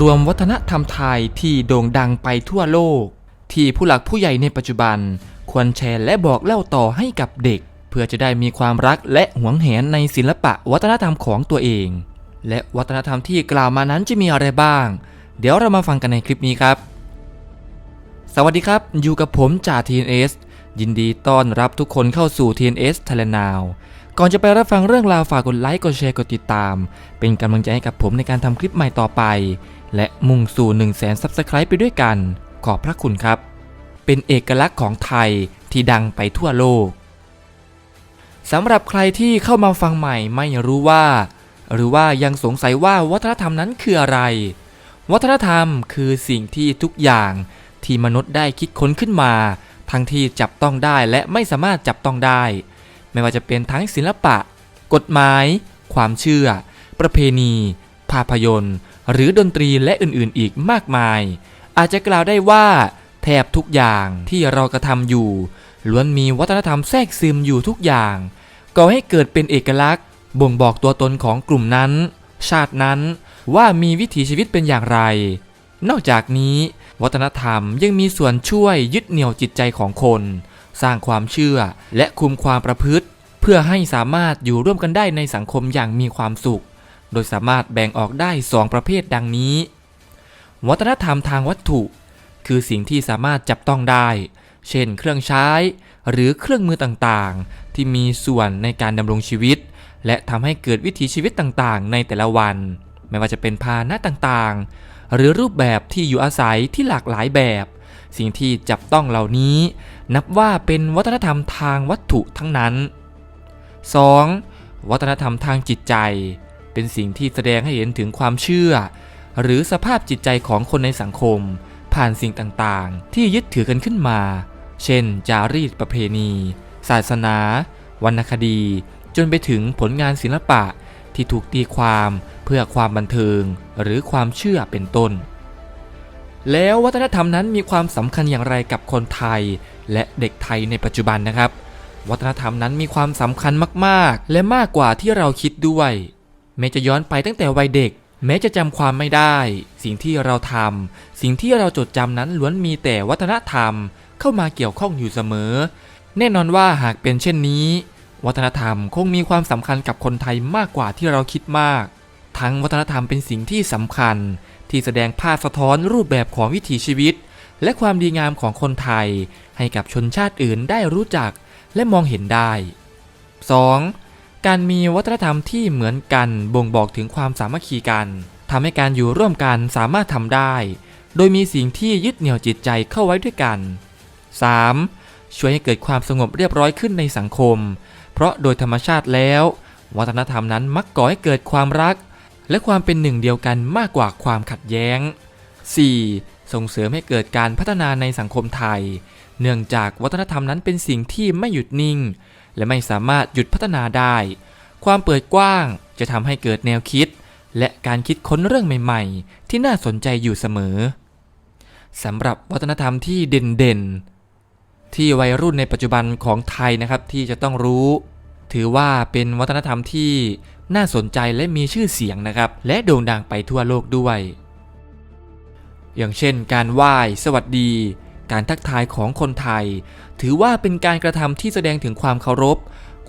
รวมวัฒนธรรมไทยที่โด่งดังไปทั่วโลก ที่ผู้หลักผู้ใหญ่ในปัจจุบัน ควรแชร์และบอกเล่าต่อให้กับเด็ก เพื่อจะได้มีความรักและหวงแหนในศิลปะวัฒนธรรมของตัวเอง และวัฒนธรรมที่กล่าวมานั้นจะมีอะไรบ้าง เดี๋ยวเรามาฟังกันในคลิปนี้ครับ สวัสดีครับ อยู่กับผมจ่า TNS ยินดีต้อนรับทุกคนเข้าสู่ TNS Thailand Now ก่อนจะไปรับฟังเรื่องราวฝากกดไลค์กดแชร์กดติดตาม เป็นกำลังใจให้กับผมในการทำคลิปใหม่ต่อไป และมุ่งสู่ 1 0 0 0 0แสน Subscribe ไปด้วยกัน ขอบพระคุณครับ เป็นเอกลักษณ์ของไทยที่ดังไปทั่วโลกสำหรับใครที่เข้ามาฟังใหม่ไม่รู้ว่า หรือว่ายังสงสัยว่าวัฒนธรรมนั้นคืออะไร วัฒนธรรมคือสิ่งที่ทุกอย่างที่มนุษย์ได้คิดค้นขึ้นมา ทั้งที่จับต้องได้และไม่สามารถจับต้องได้ ไม่ว่าจะเป็นทั้งศิลปะ กฎหมาย ความเชื่อ ประเพณี ภาพยนตร์ หรือดนตรีและอื่นๆ อีกมากมาย อาจจะกล่าวได้ว่า แทบทุกอย่างที่เรากระทำอยู่ ล้วนมีวัฒนธรรมแทรกซึมอยู่ทุกอย่างก่อให้เกิดเป็นเอกลักษณ์บ่งบอกตัวตนของกลุ่มนั้น ชาตินั้นว่ามีวิถีชีวิตเป็นอย่างไร นอกจากนี้ วัฒนธรรมยังมีส่วนช่วยยึดเหนี่ยวจิตใจของคน สร้างความเชื่อ และคุมความประพฤติ เพื่อให้สามารถอยู่ร่วมกันได้ในสังคมอย่างมีความสุข โดยสามารถแบ่งออกได้ 2 ประเภทดังนี้ วัฒนธรรมทางวัตถุ คือสิ่งที่สามารถจับต้องได้ เช่น เครื่องใช้ หรือเครื่องมือต่างๆ ที่มีส่วนในการดำรงชีวิต และทำให้เกิดวิถีชีวิตต่างๆ ในแต่ละวัน ไม่ว่าจะเป็นพาหนะต่างๆ หรือรูปแบบที่อยู่อาศัยที่หลากหลายแบบ สิ่งที่จับต้องเหล่านี้ นับว่าเป็นวัฒนธรรมทางวัตถุทั้งนั้น 2. วัฒนธรรมทางจิตใจ เป็นสิ่งที่แสดงให้เห็นถึงความเชื่อ หรือสภาพจิตใจของคนในสังคม ผ่านสิ่งต่างๆ ที่ยึดถือกันขึ้นมา เช่น จารีตประเพณี ศาสนา วรรณคดี จนไปถึงผลงานศิลปะที่ถูกตีความเพื่อความบันเทิง หรือความเชื่อเป็นต้น แล้ววัฒนธรรมนั้นมีความสำคัญอย่างไรกับคนไทย และเด็กไทยในปัจจุบันนะครับ วัฒนธรรมนั้นมีความสำคัญมากๆ และมากกว่าที่เราคิดด้วย แม้จะย้อนไปตั้งแต่วัยเด็ก แม้จะจำความไม่ได้ สิ่งที่เราทำสิ่งที่เราจดจำนั้นล้วนมีแต่วัฒนธรรมเข้ามาเกี่ยวข้องอยู่เสมอ แน่นอนว่าหากเป็นเช่นนี้ วัฒนธรรมคงมีความสำคัญกับคนไทยมากกว่าที่เราคิดมาก ทั้งวัฒนธรรมเป็นสิ่งที่สำคัญ ที่แสดงภาพสะท้อนรูปแบบของวิถีชีวิต และความดีงามของคนไทย ให้กับชนชาติอื่นได้รู้จักและมองเห็นได้ 2. การมีวัฒนธรรมที่เหมือนกันบ่งบอกถึงความสามัคคีกันทำให้การอยู่ร่วมกันสามารถทำได้ โดยมีสิ่งที่ยึดเหนี่ยวจิตใจเข้าไว้ด้วยกัน 3. ช่วยให้เกิดความสงบเรียบร้อยขึ้นในสังคม เพราะโดยธรรมชาติแล้ว วัฒนธรรมนั้นมักก่อให้เกิดความรัก และความเป็นหนึ่งเดียวกันมากกว่าความขัดแย้ง 4. ส่งเสริมให้เกิดการพัฒนาในสังคมไทย เนื่องจากวัฒนธรรมนั้นเป็นสิ่งที่ไม่หยุดนิ่ง และไม่สามารถหยุดพัฒนาได้ ความเปิดกว้างจะทำให้เกิดแนวคิด และการคิดค้นเรื่องใหม่ ๆ ที่น่าสนใจอยู่เสมอสำหรับวัฒนธรรมที่เด่นๆที่วัยรุ่นในปัจจุบันของไทยนะครับที่จะต้องรู้ ถือว่าเป็นวัฒนธรรมที่น่าสนใจและมีชื่อเสียงนะครับ และโด่งดังไปทั่วโลกด้วย อย่างเช่น การไหว้ สวัสดี การทักทายของคนไทย ถือว่าเป็นการกระทำที่แสดงถึงความเคารพ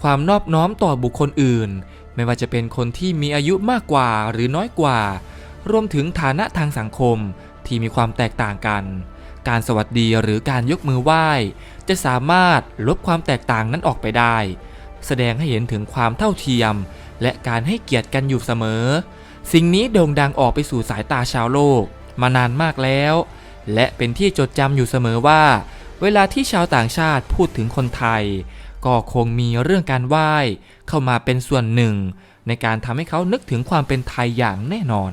ความนอบน้อมต่อบุคคลอื่น ไม่ว่าจะเป็นคนที่มีอายุมากกว่าหรือน้อยกว่า รวมถึงฐานะทางสังคมที่มีความแตกต่างกัน การสวัสดีหรือการยกมือไหว้ จะสามารถลบความแตกต่างนั้นออกไปได้ แสดงให้เห็นถึงความเท่าเทียม และการให้เกียรติกันอยู่เสมอ สิ่งนี้โด่งดังออกไปสู่สายตาชาวโลก มานานมากแล้ว และเป็นที่จดจำอยู่เสมอว่า เวลาที่ชาวต่างชาติพูดถึงคนไทย ก็คงมีเรื่องการไหว้เข้ามาเป็นส่วนหนึ่ง ในการทำให้เขานึกถึงความเป็นไทยอย่างแน่นอน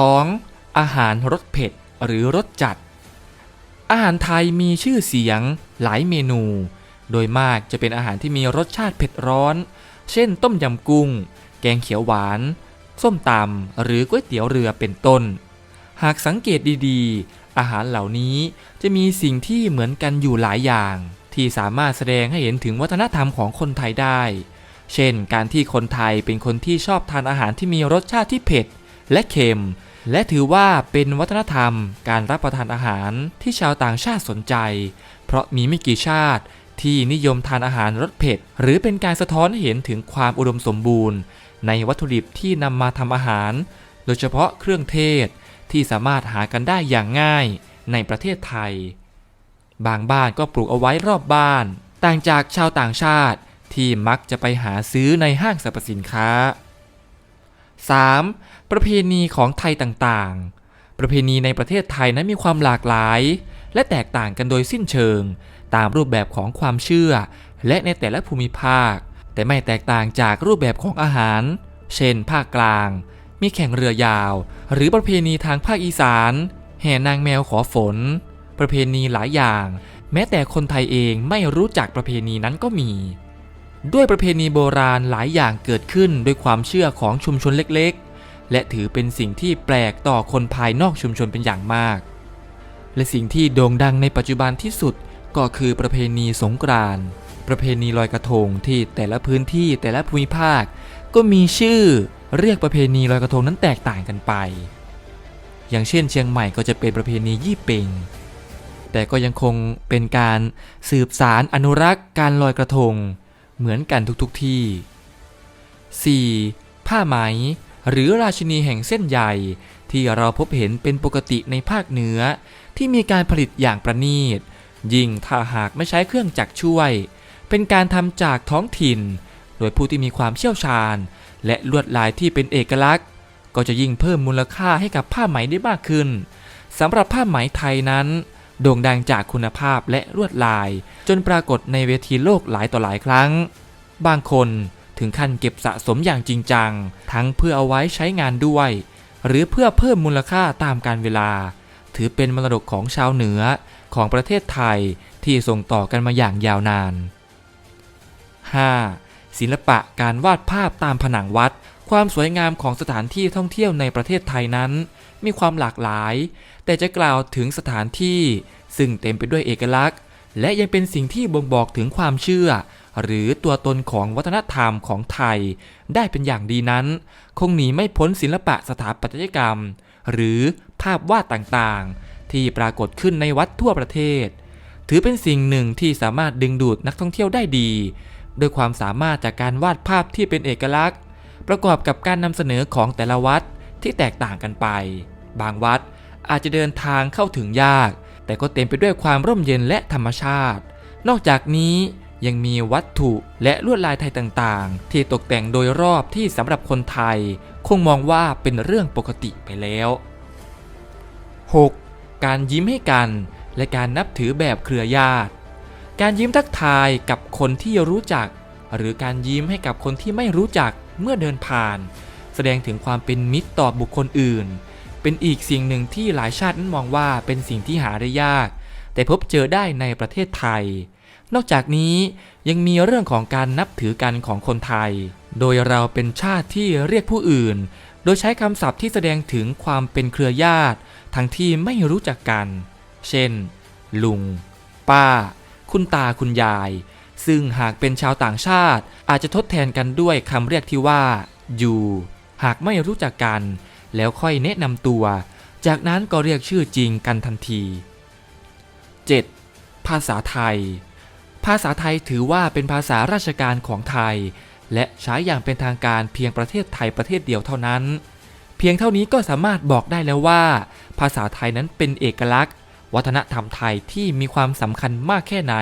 2. อาหารรสเผ็ดหรือรสจัด อาหารไทยมีชื่อเสียงหลายเมนู โดยมากจะเป็นอาหารที่มีรสชาติเผ็ดร้อน เช่น ต้มยำกุ้ง แกงเขียวหวาน ส้มตำ หรือก๋วยเตี๋ยวเรือเป็นต้น หากสังเกตดีๆ อาหารเหล่านี้จะมีสิ่งที่เหมือนกันอยู่หลายอย่าง ที่สามารถแสดงให้เห็นถึงวัฒนธรรมของคนไทยได้ เช่น การที่คนไทยเป็นคนที่ชอบทานอาหารที่มีรสชาติที่เผ็ดและเค็ม และถือว่าเป็นวัฒนธรรมการรับประทานอาหารที่ชาวต่างชาติสนใจ เพราะมีไม่กี่ชาติ ที่นิยมทานอาหารรสเผ็ด หรือเป็นการสะท้อนเห็นถึงความอุดมสมบูรณ์ ในวัตถุดิบที่นำมาทำอาหาร โดยเฉพาะเครื่องเทศที่สามารถหากันได้อย่างง่ายในประเทศไทย บางบ้านก็ปลูกเอาไว้รอบบ้าน ต่างจากชาวต่างชาติที่มักจะไปหาซื้อในห้างสรรพสินค้า 3. ประเพณีของไทยต่างๆ ประเพณีในประเทศไทยนั้นมีความหลากหลาย และแตกต่างกันโดยสิ้นเชิง ตามรูปแบบของความเชื่อ และในแต่ละภูมิภาค แต่ไม่แตกต่างจากรูปแบบของอาหาร เช่น ภาคกลาง มีแข่งเรือยาว หรือประเพณีทางภาคอีสาน แห่นางแมวขอฝน ประเพณีหลายอย่าง แม้แต่คนไทยเองไม่รู้จักประเพณีนั้นก็มี ด้วยประเพณีโบราณหลายอย่างเกิดขึ้นด้วยความเชื่อของชุมชนเล็กๆ และถือเป็นสิ่งที่แปลกต่อคนภายนอกชุมชนเป็นอย่างมากและสิ่งที่โด่งดังในปัจจุบันที่สุด ก็คือประเพณีสงกรานต์ประเพณีลอยกระทงที่แต่ละพื้นที่แต่ละภูมิภาค ก็มีชื่อเรียกประเพณีลอยกระทงนั้นแตกต่างกันไป อย่างเช่นเชียงใหม่ก็จะเป็นประเพณียี่เปงแต่ก็ยังคงเป็นการสืบสารอนุรักษ์การลอยกระทง เหมือนกันทุกๆทที่ 4. ผ้าไหม หรือราชินีแห่งเส้นใหญ่ที่เราพบเห็นเป็นปกติในภาคเหนือที่มีการผลิตอย่างประณีต ยิ่งถ้าหากไม่ใช้เครื่องจักรช่วย เป็นการทำจากท้องถิ่น โดยผู้ที่มีความเชี่ยวชาญ และลวดลายที่เป็นเอกลักษณ์ ก็จะยิ่งเพิ่มมูลค่าให้กับผ้าไหมได้มากขึ้นสำหรับผ้าไหมไทยนั้น โด่งดังจากคุณภาพและลวดลาย จนปรากฏในเวทีโลกหลายต่อหลายครั้ง บางคนถึงขั้นเก็บสะสมอย่างจริงจัง ทั้งเพื่อเอาไว้ใช้งานด้วย หรือเพื่อเพิ่มมูลค่าตามการเวลา ถือเป็นมรดกของชาวเหนือ ของประเทศไทยที่ส่งต่อกันมาอย่างยาวนาน 5. ศิลปะการวาดภาพตามผนังวัด ความสวยงามของสถานที่ท่องเที่ยวในประเทศไทยนั้น มีความหลากหลาย แต่จะกล่าวถึงสถานที่ ซึ่งเต็มไปด้วยเอกลักษณ์ และยังเป็นสิ่งที่บ่งบอกถึงความเชื่อ หรือตัวตนของวัฒนธรรมของไทย ได้เป็นอย่างดีนั้น คงหนีไม่พ้นศิลปะสถาปัตยกรรม หรือภาพวาดต่างๆ ที่ปรากฏขึ้นในวัดทั่วประเทศ ถือเป็นสิ่งหนึ่งที่สามารถดึงดูดนักท่องเที่ยวได้ดี ด้วยความสามารถจากการวาดภาพที่เป็นเอกลักษณ์ ประกอบกับการนำเสนอของแต่ละวัดที่แตกต่างกันไป บางวัดอาจจะเดินทางเข้าถึงยาก แต่ก็เต็มไปด้วยความร่มเย็นและธรรมชาติ นอกจากนี้ยังมีวัตถุและลวดลายไทยต่างๆ ที่ตกแต่งโดยรอบที่สำหรับคนไทย คงมองว่าเป็นเรื่องปกติไปแล้ว 6. การยิ้มให้กัน และการนับถือแบบเครือญาติ การยิ้มทักทายกับคนที่รู้จัก หรือการยิ้มให้กับคนที่ไม่รู้จักเมื่อเดินผ่าน แสดงถึงความเป็นมิตรต่อบุคคลอื่น เป็นอีกสิ่งหนึ่งที่หลายชาตินั้นมองว่าเป็นสิ่งที่หาได้ยาก แต่พบเจอได้ในประเทศไทย นอกจากนี้ยังมีเรื่องของการนับถือกันของคนไทย โดยเราเป็นชาติที่เรียกผู้อื่น โดยใช้คำศัพท์ที่แสดงถึงความเป็นเครือญาติ ทั้งที่ไม่รู้จักกัน เช่น ลุง ป้า คุณตาคุณยาย ซึ่งหากเป็นชาวต่างชาติ อาจจะทดแทนกันด้วยคำเรียกที่ว่าอยู่หากไม่รู้จักกัน แล้วค่อยแนะนำตัว จากนั้นก็เรียกชื่อจริงกันทันที 7. ภาษาไทย ภาษาไทยถือว่าเป็นภาษาราชการของไทย และใช้อย่างเป็นทางการเพียงประเทศไทยประเทศเดียวเท่านั้น เพียงเท่านี้ก็สามารถบอกได้แล้วว่า ภาษาไทยนั้นเป็นเอกลักษณ์ วัฒนธรรมไทยที่มีความสำคัญมากแค่ไหน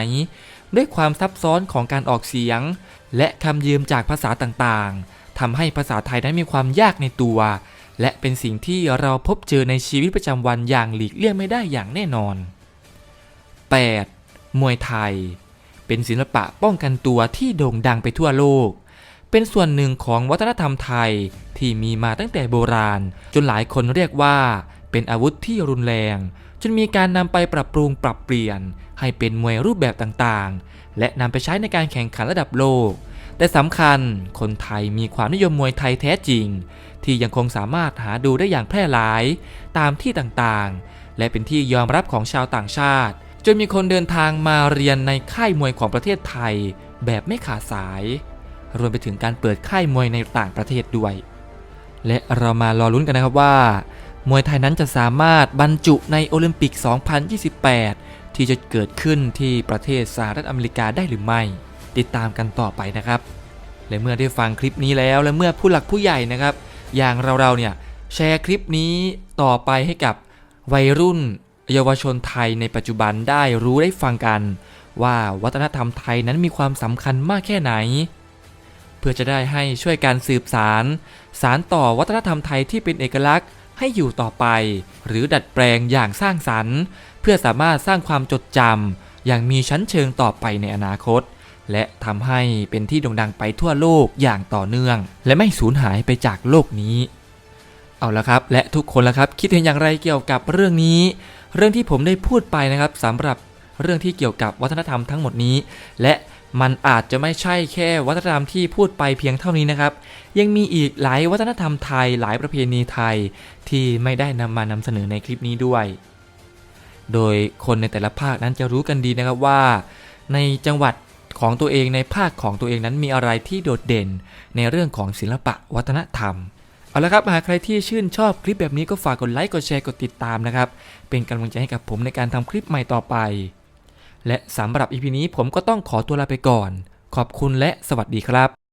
ด้วยความซับซ้อนของการออกเสียง และคำยืมจากภาษาต่างๆทำให้ภาษาไทยนั้นมีความยากในตัว และเป็นสิ่งที่เราพบเจอในชีวิตประจำวันอย่างหลีกเลี่ยงไม่ได้อย่างแน่นอน 8. มวยไทย เป็นศิลปะป้องกันตัวที่โด่งดังไปทั่วโลก เป็นส่วนหนึ่งของวัฒนธรรมไทยที่มีมาตั้งแต่โบราณ จนหลายคนเรียกว่า เป็นอาวุธที่รุนแรง จนมีการนำไปปรับปรุงปรับเปลี่ยน ให้เป็นมวยรูปแบบต่างๆ และนำไปใช้ในการแข่งขันระดับโลก แต่สำคัญคนไทยมีความนิยมมวยไทยแท้จริง ที่ยังคงสามารถหาดูได้อย่างแพร่หลายตามที่ต่างๆ และเป็นที่ยอมรับของชาวต่างชาติ จนมีคนเดินทางมาเรียนในค่ายมวยของประเทศไทย แบบไม่ขาดสาย รวมไปถึงการเปิดค่ายมวยในต่างประเทศด้วย และเรามารอลุ้นกันนะครับว่า มวยไทยนั้นจะสามารถบรรจุในโอลิมปิก 2028 ที่จะเกิดขึ้นที่ประเทศสหรัฐอเมริกาได้หรือไม่ ติดตามกันต่อไปนะครับ และเมื่อได้ฟังคลิปนี้แล้วและเมื่อผู้หลักผู้ใหญ่นะครับ อย่างเราๆเนี่ยแชร์คลิปนี้ต่อไปให้กับวัยรุ่นเยาวชนไทยในปัจจุบันได้รู้ได้ฟังกัน ว่าวัฒนธรรมไทยนั้นมีความสำคัญมากแค่ไหน เพื่อจะได้ให้ช่วยการสืบสาร สารต่อวัฒนธรรมไทยที่เป็นเอกลักษณ์ให้อยู่ต่อไป หรือดัดแปลงอย่างสร้างสรรค์ เพื่อสามารถสร้างความจดจำอย่างมีชั้นเชิงต่อไปในอนาคต และทำให้เป็นที่โด่งดังไปทั่วโลกอย่างต่อเนื่อง และไม่สูญหายไปจากโลกนี้ เอาละครับ และทุกคนละครับ คิดเห็นอย่างไรเกี่ยวกับเรื่องนี้ เรื่องที่ผมได้พูดไปนะครับสำหรับเรื่องที่เกี่ยวกับวัฒนธรรมทั้งหมดนี้ และ มันอาจจะไม่ใช่แค่วัฒนธรรมที่พูดไปเพียงเท่านี้นะครับ ยังมีอีกหลายวัฒนธรรมไทยหลายประเพณีไทยที่ไม่ได้นำมานำเสนอในคลิปนี้ด้วย โดยคนในแต่ละภาคนั้นจะรู้กันดีนะครับว่า ในจังหวัดของตัวเองในภาคของตัวเองนั้นมีอะไรที่โดดเด่น ในเรื่องของศิลปะวัฒนธรรมเอาละครับหากใครที่ชื่นชอบคลิปแบบนี้ก็ฝากกดไลค์กดแชร์กดติดตามนะครับเป็นกำลังใจให้กับผมในการทำคลิปใหม่ต่อไป และสำหรับ EP นี้ผมก็ต้องขอตัวลาไปก่อน ขอบคุณและสวัสดีครับ